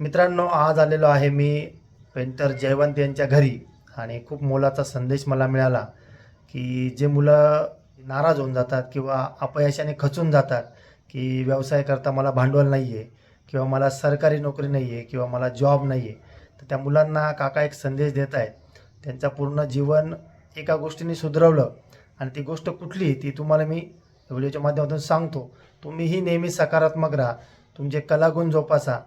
मित्रांनो आज आलेलो आहे मी पेंटर जयवंत यांच्या घरी आणि खूप मोलाचा संदेश मला मिळाला की जे मुलं नाराज होऊन जातात किंवा अपयशाने खचून जातात की व्यवसाय करता मला भांडवल नाही आहे किंवा मला सरकारी नोकरी नाही आहे किंवा मला जॉब नाही आहे तर त्या मुलांना काका एक संदेश देत आहेत. त्यांचं पूर्ण जीवन एका गोष्टीने सुधरवलं आणि ती गोष्ट कुठली ती तुम्हाला मी व्हिडिओच्या माध्यमातून सांगतो. तुम्हीही नेहमी सकारात्मक राहा. तुमचे कलागुण जोपासा.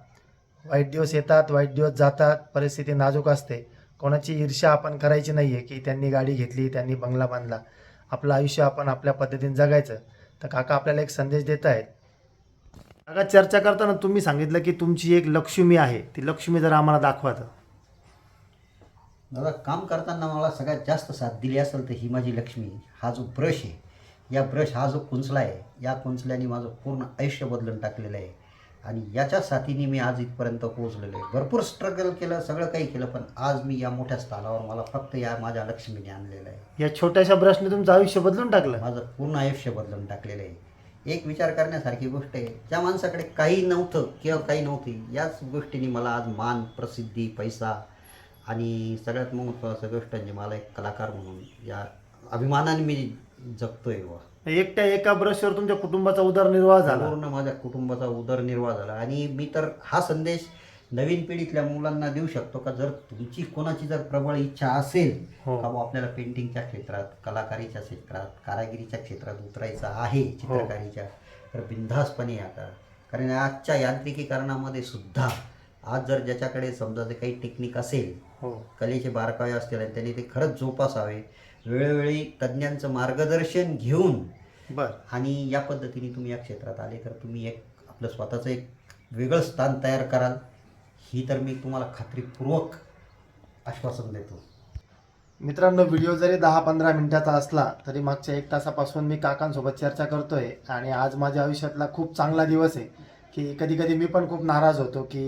वाईट दिवस येतात वाईट दिवस जातात परिस्थिती नाजूक असते. कोणाची ईर्ष्या आपण करायची नाही आहे की त्यांनी गाडी घेतली त्यांनी बंगला बांधला. आपलं आयुष्य आपण आपल्या पद्धतीने जगायचं. तर काका आपल्याला एक संदेश देत आहेत. काका चर्चा करताना तुम्ही सांगितलं की तुमची एक लक्ष्मी आहे. ती लक्ष्मी जरा आम्हाला दाखवा तर. दादा काम करताना मला सगळ्यात जास्त साथ दिली असेल तर ही माझी लक्ष्मी. हा जो ब्रश आहे या ब्रश हा जो कुंचला आहे या कुंचल्याने माझं पूर्ण आयुष्य बदलून टाकलेलं आहे. आणि याच्या साथीने मी आज इथपर्यंत पोहोचलेलो आहे. भरपूर स्ट्रगल केलं सगळं काही केलं पण आज मी या मोठ्या स्थानावर मला फक्त या माझ्या लक्ष्मीने आणलेलं आहे. या छोट्याशा ब्रशने तुमचं आयुष्य बदलून टाकलं? माझं पूर्ण आयुष्य बदलून टाकलेलं आहे. एक विचार करण्यासारखी गोष्ट आहे ज्या माणसाकडे काही नव्हतं किंवा काही नव्हती याच गोष्टीने मला आज मान प्रसिद्धी पैसा आणि सगळ्यात महत्त्वाचं गोष्ट म्हणजे मला एक कलाकार म्हणून या अभिमानाने मी जगतोय व एकट्या एका ब्रशवर तुमच्या कुटुंबाचा उदरनिर्वाह झाला. पूर्ण माझ्या कुटुंबाचा उदरनिर्वाह झाला. आणि मी तर हा संदेश नवीन पिढीतल्या मुलांना देऊ शकतो का? जर तुमची कोणाची जर प्रबळ इच्छा असेल हो. का बुवा आपल्याला पेंटिंगच्या क्षेत्रात कलाकारीच्या क्षेत्रात कारागिरीच्या क्षेत्रात उतरायचं आहे चित्रकारीच्या? तर बिनधास्तपणे आता. कारण आजच्या यांत्रिकीकरणामध्ये सुद्धा आज जर ज्याच्याकडे समजा जे काही टेक्निक असेल हो. कलेचे बारकावे असतील आणि त्यांनी ते खरंच जोपासावे वेळोवेळी तज्ज्ञांचं मार्गदर्शन घेऊन बर. आणि या पद्धतीने तुम्ही या क्षेत्रात आले तर तुम्ही एक आपलं स्वतःचं एक वेगळं स्थान तयार कराल. ही तर मी तुम्हाला खात्रीपूर्वक आश्वासन देतो. मित्रांनो व्हिडिओ जरी दहा पंधरा मिनिटाचा असला तरी मागच्या एक तासापासून मी काकांसोबत चर्चा करतोय आणि आज माझ्या आयुष्यातला खूप चांगला दिवस आहे. की कधी कधी मी पण खूप नाराज होतो की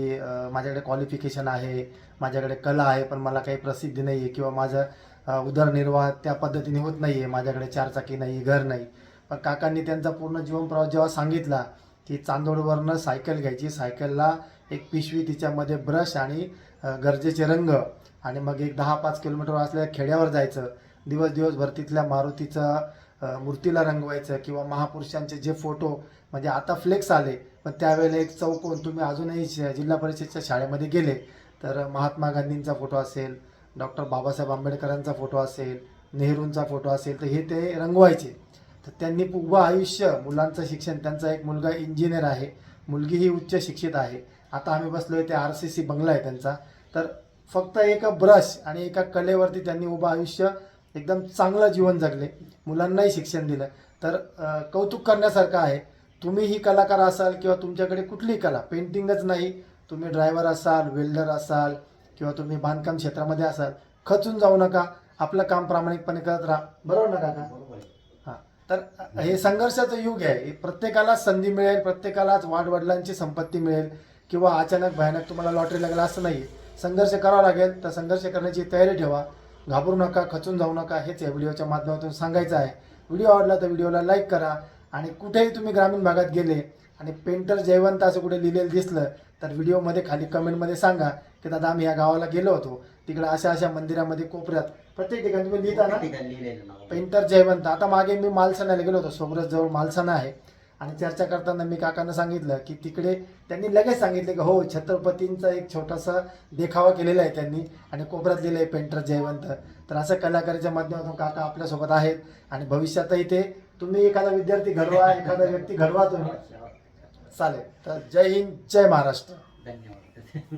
माझ्याकडे क्वालिफिकेशन आहे माझ्याकडे कला आहे पण मला काही प्रसिद्धी नाही आहे किंवा माझं उदरनिर्वाह त्या पद्धतीने होत नाही आहे माझ्याकडे चारचाकी नाही घर नाही. पण काकांनी त्यांचा पूर्ण जीवनप्रवास जेव्हा सांगितला की चांदोडवरनं सायकल घ्यायची सायकलला एक पिशवी तिच्यामध्ये ब्रश आणि गरजेचे रंग आणि मग एक दहा पाच किलोमीटर असलेल्या खेड्यावर जायचं दिवस दिवसभर तिथल्या मारुतीचं मूर्तीला रंगवायचं किंवा महापुरुषांचे जे फोटो म्हणजे आता फ्लेक्स आले पण त्यावेळेला एक चौकोन तुम्ही अजूनही श- जिल्हा परिषदच्या शाळेमध्ये गेले तर महात्मा गांधींचा फोटो असेल डॉक्टर बाबासाहेब आंबेडकरांचा फोटो असेल नेहरूंचा फोटो असेल तर हे ते रंगवायचे. तर त्यांनी उभं आयुष्य मुलांचं शिक्षण त्यांचा एक मुलगा इंजिनियर आहे मुलगी ही उच्च शिक्षित आहे. आता आम्ही बसलो आहे ते आर सी सी बंगला आहे त्यांचा. तर फक्त एका ब्रश आणि एका कलेवरती त्यांनी उभं आयुष्य एकदम चांगलं जीवन जगले. मुलांनाही शिक्षण दिलं. तर कौतुक करण्यासारखं आहे. तुम्ही ही कलाकार असाल किंवा तुमच्याकडे कुठलीही कला पेंटिंगच नाही. तुम्ही ड्रायव्हर असाल वेल्डर असाल किंवा तुम्ही बांधकाम क्षेत्रामध्ये असाल खचून जाऊ नका. आपलं काम प्रामाणिकपणे करत राहा. बरोबर ना काका? तर हे संघर्षाचं युग आहे. हे संधी मिळेल प्रत्येकालाच वाडवडिलांची संपत्ती मिळेल किंवा अचानक भयानक तुम्हाला लॉटरी लागला असं नाही संघर्ष करावा लागेल. तर संघर्ष करण्याची तयारी ठेवा. घाबरू नका खचून जाऊ नका. हेच या व्हिडिओच्या माध्यमातून सांगायचं आहे. व्हिडिओ आवडला तर व्हिडिओला लाईक करा आणि कुठेही तुम्ही ग्रामीण भागात गेले आणि पेंटर जयवंत असं कुठे लिहिलेलं दिसलं तर व्हिडिओमध्ये खाली कमेंटमध्ये सांगा की दादा आम्ही या गावाला गेलो होतो. तिकडे अशा अशा मंदिरामध्ये कोपऱ्यात. प्रत्येक ठिकाणी तुम्ही लिहिता ना? पेंटर जयवंत. आता मागे मी मालसाण्याला गेलो होतो. सोबरस जवळ मालसाना आहे. आणि चर्चा करताना मी काकांना सांगितलं की तिकडे त्यांनी लगेच सांगितले की हो छत्रपतींचा एक छोटासा देखावा केलेला आहे त्यांनी आणि कोपऱ्यात लिहिलं आहे पेंटर जयवंत. तर असं कलाकाराच्या माध्यमातून काका आपल्यासोबत आहेत आणि भविष्यातही ते तुम्ही एखादा विद्यार्थी घडवा एखादा व्यक्ती घडवा तुम्ही. चालेल. तर जय हिंद जय महाराष्ट्र. धन्यवाद.